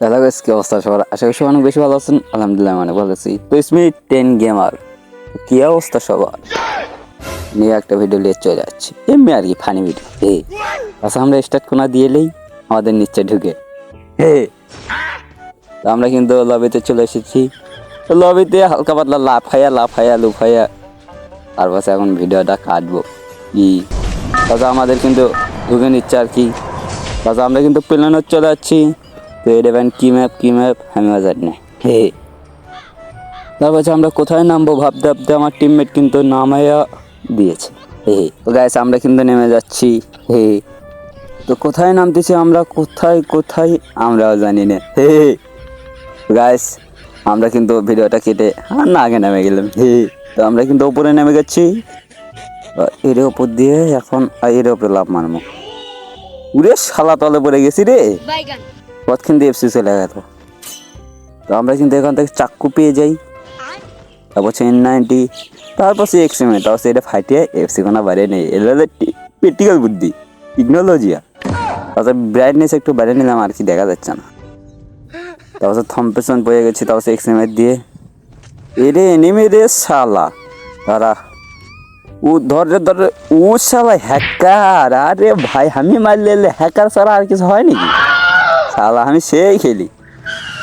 তাহলে guys, কি অবস্থা সবার? আশা করি অনেক বেশি ভালো আছেন। আলহামদুলিল্লাহ মানে ভালো আছি। তো ইসমি টেন গেমার কি অবস্থা সবার? নিয়ে একটা ভিডিও নিয়ে চলে যাচ্ছে। এমনি আর কি ফানি ভিডিও হে আচ্ছা আমরা স্টার্ট কোনা দিয়েলেই আমাদের নিচে ঢুকে। হে তো আমরা কিন্তু লবিতে চলে এসেছি। লবিতে হালকা পাতলা লাফাইয়া লাফাইয়া লুফাইয়া তারপর এখন ভিডিওটা কাটবো। কি তাছাড়া আমাদের কিন্তু ঢুকে নিচ্ছে আর কি। তাছাড়া আমরা কিন্তু প্লেনে চলে যাচ্ছি। তো এটা কি ম্যাপ কি ম্যাপ আমিও জানি না। হে। তারপর আমরা কোথায় নামবো ভাবতে ভাবতে আমার টিমমেট কিন্তু নামাইয়া দিয়েছে। হে। তো গাইস আমরা কিন্তু নেমে যাচ্ছি। হে। তো কোথায় নামতেছি আমরা? কোথায় কোথায়? আমরাও জানি না। হে। গাইস আমরা কিন্তু ভিডিওটা কেটে আর না আগে নেমে গেলাম। হে। তো আমরা কিন্তু উপরে নেমে গেছি। এর ওপর দিয়ে এখন এর ওপরে লাভ মারবো। উড়ে শালা তলে পড়ে গেছি রে। কতক্ষণ দিয়ে এফসি চলে গেল তো আমরা কিন্তু এখান থেকে চাক্কু পেয়ে যাই তারপর চেন নাইনটি তারপর সে এক্সিমে তারপর সেটা ফাটিয়ে এফসি কোনো বাইরে নেই এটা প্র্যাকটিক্যাল বুদ্ধি টেকনোলজিয়া তারপর ব্রাইটনেস একটু বাইরে নিলাম আর কি দেখা যাচ্ছে না তারপর থম্পেশন পেয়ে গেছি তারপর এক্সিমে দিয়ে এরে এনিমে রে শালা তারা ও ধর ধর ও শালা হ্যাকার আরে ভাই আমি মারলে হ্যাকার ছাড়া আর কিছু হয় নাকি শালা, আমি সেই খেলি।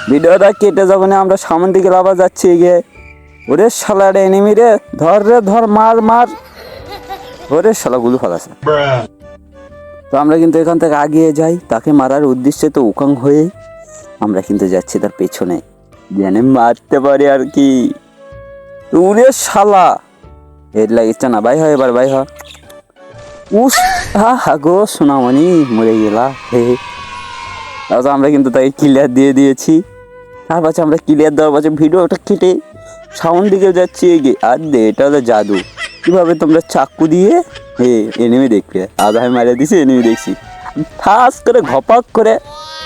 ভিডিওটা কেটে যখন আমরা সামন দিকে লাভা যাচ্ছি গিয়ে ওরে শালা রে এনিমি রে, ধর রে, ধর, মার মার। ওরে শালা, গুলো ফেলাছে। তো আমরা কিন্তু এখান থেকে আগিয়ে যাই। তাকে মারার উদ্দেশ্যে তো উকাং হয়ে আমরা কিন্তু যাচ্ছি তার পেছনে। যেন মারতে পারি আর কি। ওরে শালা। এর লাগিচ্ছে না। ভাই হয় এবার ভাই হয়। উস হা হা গো, সোনামণি, মরে গেলা। হে হে। তারপর আমরা কিন্তু তাকে ক্লিয়ার দিয়ে দিয়েছি। তার পাশে আমরা ক্লিয়ার দেওয়ার পাশে ভিডিওটা কেটে সাউন্ড দিকে যাচ্ছি এগিয়ে আর দে এটা হলো জাদু। কীভাবে তোমরা চাকু দিয়ে হে এনিমি দেখবে আমি মারিয়ে দিছি এনিমি দেখছি। ঠাস করে ঘপাক করে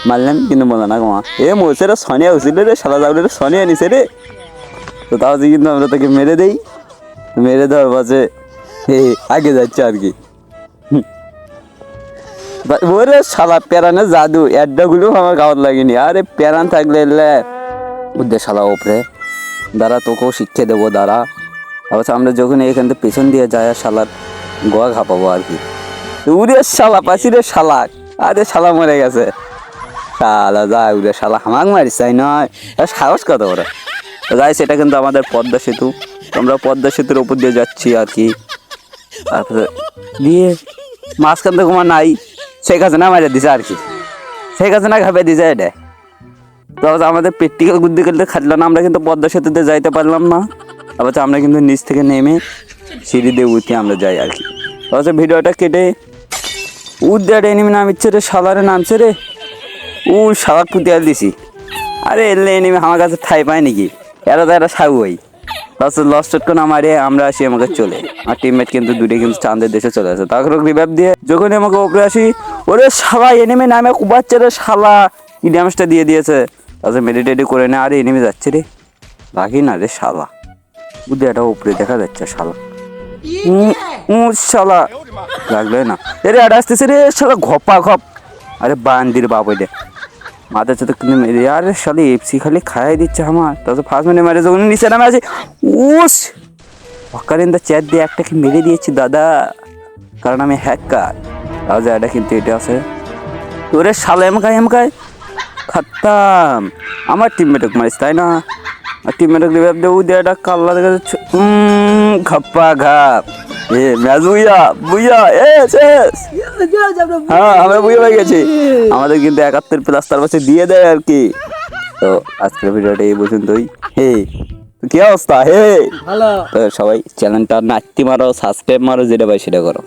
মারলাম, কিন্তু বলো না গোমা এ মোসেরা সনিয়া উছিল রে সাদা জাউরে সনিয়া নিছে রে। তো তাও কিন্তু আমরা তাকে মেরে দেই, মেরে দেওয়ার পাশে হে আগে যাচ্ছে আর কি। ওরে শালা, প্যারানে জাদু অ্যাড্ডাগুলো আমার গাওয়ার লাগেনি। আরে, প্যারান থাকলে উদ্দে শালা ওপরে। দাঁড়া, তোকেও শিক্ষা দেবো, দাঁড়া। অবশ্য আমরা যখন এখান থেকে পেছন দিয়ে যাই শালার গোয়া ঘাপাবো আর কি। উড়ে শালা, পাশি রে শালা। আরে, শালা মরে গেছে। শালা যা উড়ে শালা, হামাক মারিস, তাই নয়। সাহস কত ওরা। যাই, সেটা কিন্তু আমাদের পদ্মা সেতু। আমরা পদ্মা সেতুর উপর দিয়ে যাচ্ছি আর কি। তারপরে দিয়ে মাঝখান থেকে আমার নাই। শেখ হাসিনা মারিয়ে দিছে আর কি। শেখ হাসিনা ঘাপে দিছে এটা। তো আমাদের প্র্যাকটিক্যাল বুদ্ধি করতে খাটলো না? আমরা কিন্তু পদ্মা সেতুতে যাইতে পারলাম না। আবার আমরা কিন্তু নিচ থেকে নেমে সিঁড়ি দিয়ে উঠে আমরা যাই আর কি। তারপর ভিডিওটা কেটে উদ্যাট এনিমি নামিচ্ছে রে সালারে নামছে রে। উ সালাক পুঁতে দিছি। আরে, এলে এনিমি আমার কাছে ঠাই পায় নাকি? এরা তো একটা সাউ আমারে আসি আমাকে চলে। আর টিমমেট কিন্তু দুটি কিন্তু দেশে চলে আসে। তারপর দিয়ে যখন আমাকে আসি, ওরে নামে কি ড্যামেজটা দিয়ে দিয়েছে। মেডিটেটি করে নে, আরে এনিমি যাচ্ছে রে। বাকি না রে শালা। বুদ্ধি এটা উপরে দেখা যাচ্ছে শালা। শালা। লাগবে না। এরে আসতেছে রে, শালা, ঘপা, ঘপ। আরে বান্দির বাপ ওইটা মাথা চাতে কিন্তু মেরে আরে শালি, এফসি খালি খাইয়ে দিচ্ছে আমার। তারপর ফার্স্ট মিনিট মারে যখন নিচে নামে আছে। উস! দা চ্যাট দিয়ে একটা কি মেরে দিয়েছি, দাদা? কারণ আমি হ্যাকার তাহলে এটা কিন্তু এটা আছে। তোরে শালা এমকায় এমকায় খাতাম। আমার টিমমেটক মারিস, তাই না? আর টিমমেটক রিভাইভ দেবো দিয়ে একটা কাল্লা দেখা যাচ্ছে ঘাপ্পা, ঘাপ। এ বুইয়া বুইয়া হ্যাঁ আমরা বুইয়া হয়ে গেছি। আমাদের কিন্তু একাত্তর প্লাস তার পাশে দিয়ে দেয় আর কি। তো আজকের ভিডিওটা এই পর্যন্তই। হে কি অবস্থা? হে তো সবাই চ্যানেলটা নাচতে মারো সাবস্ক্রাইব মারো যেটা পাই সেটা করো।